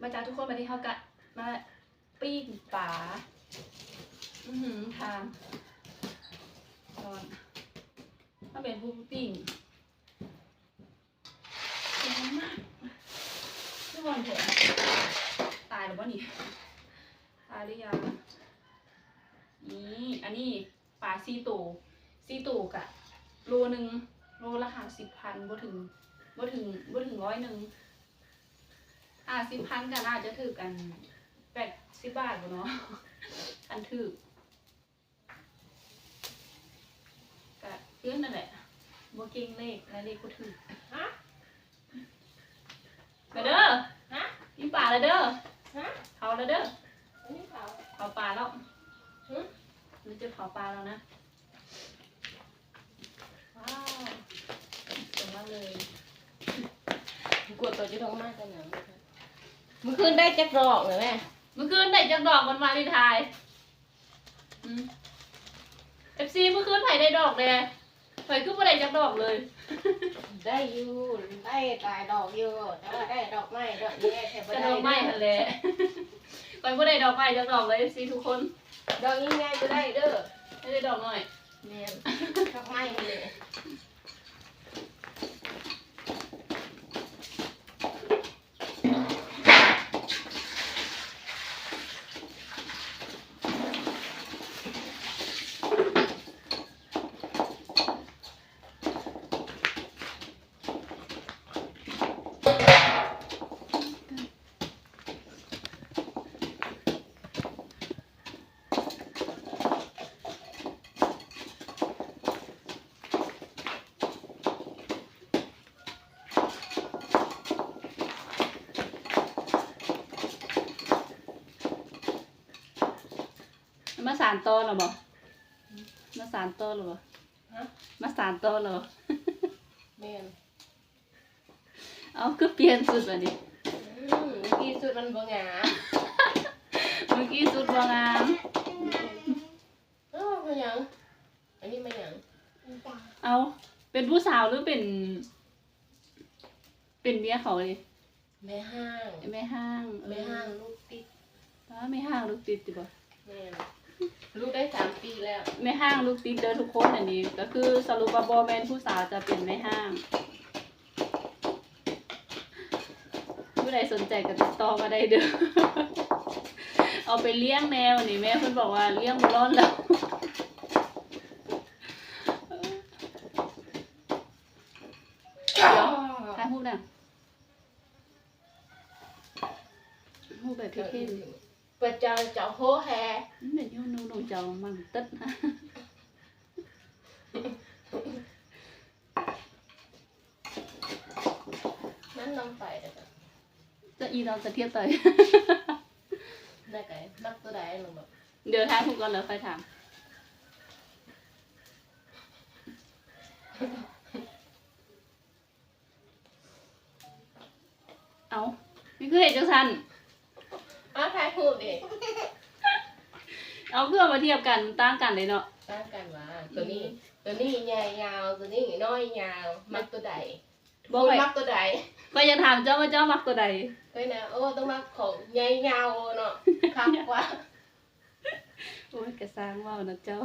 มาจ้าทุกคนมาที่เขากะมาปิ้งปลาอือหือทางตอนถ้าเป็นผู้ปิ้งแรงมากทุกคนเถอะตายหรือว่านี่ตายหรือยังนี่อันนี้ปลาซีตูซีตูกะโลหนึ่ง โลละห้าสิบพันบ่ถึงบ่ถึงบ่ถึงร้อยหนึ่งห้าสิบพันก็น่าจะถือกันแปดสิบบาทบ่เนาะอันถือก็เพื่อนนั่นแหละบ่เก่งเลขและเลขก็ถือฮะไปเด้อฮะยิงป่าเลยเด้อฮะเผาเลยเด้ออันนี้เขาเผาปลาแล้วหึมันจะเผาปลาแล้วนะ ว้าวสวย มากเลยกวดตัวจะท้องมากกันหนังมันขึ้นได้จักรอกเลยแม่เมื่อคืนได้จักดอกวันวาเลนไทน์เอฟซีเมื่อคืนไผ่ได้ดอกเลยไผ่ขึ้นมาได้จักดอกเลย ได้อยู่ได้ตายดอกอยู่แต่ว่าได้ดอกไม้ดอกแย่แค่บ่จะได้ดอกไม้ทันเลยไผ่ไม่ได้ดอกไม้จักดอกเลยเอฟซีทุกคน ดอกยิ่งใหญ่ก็ได้เด้อไม่ได้ดอกหน่อย แม่นดอกไม้เลย มาสารต้นหรอบ่มาสารต้นหรอบ่ฮะมาสารต้นหรอแม่นเอาคือเปลี่ยนสุดแบบนี้อืมเมื่อกี้สุดมันบ่งามเมื่อกี้สุดบ่งามเอ้าเป็นหยังอันนี้มันหยังเอาเป็นผู้สาวหรือเป็น เป็นเมียเขาเลยแม่ห้างแม่ห้างเออแม่ห้างลูกติดอ๋อแม่ห้างลูกติดติบ่แม่น ลูกได้สามปีแล้วแม่ห้างลูกติดเด้อทุกคนอันนี้ ก็คือสรุปว่าบ่แม่นผู้สาวจะเป็นแม่ห้าง ผู้ใดสนใจก็ติดต่อมาได้เด้อ เอาไปเลี้ยงแนวนี่แม่เพิ่นบอกว่าเลี้ยงบ่รอดแล้วเดี๋ยวถ่ายรูปน่ะรูปแบบเท่ๆ เปิดจอเจาะโฮแฮ Mình yêu nụ nụ chầu bằng tích ha นั่นลองไปเด้อ Chắc y đâu sẽ thiết tới ได้ไก่มักตัวใดลงแบบ Điều tháng không con là phải thảm Áo Mình cứ để cho săn อ้าวถ่ายรูปดิ Áo cứ mà thiệp cản tăng cản đấy nọ ต่างกันว่าตัวนี้ ตัวนี้ใหญ่ยาวตัวนี้น้อยยาวมักตัวใด Bố คุณ mày มักตัวใด Bây giờ thảm cho mà cho mặc của đầy เคยนะโอ้ต้องมักของใหญ่ยาวเนาะคักกว่า Ôi cái sáng vào nó cho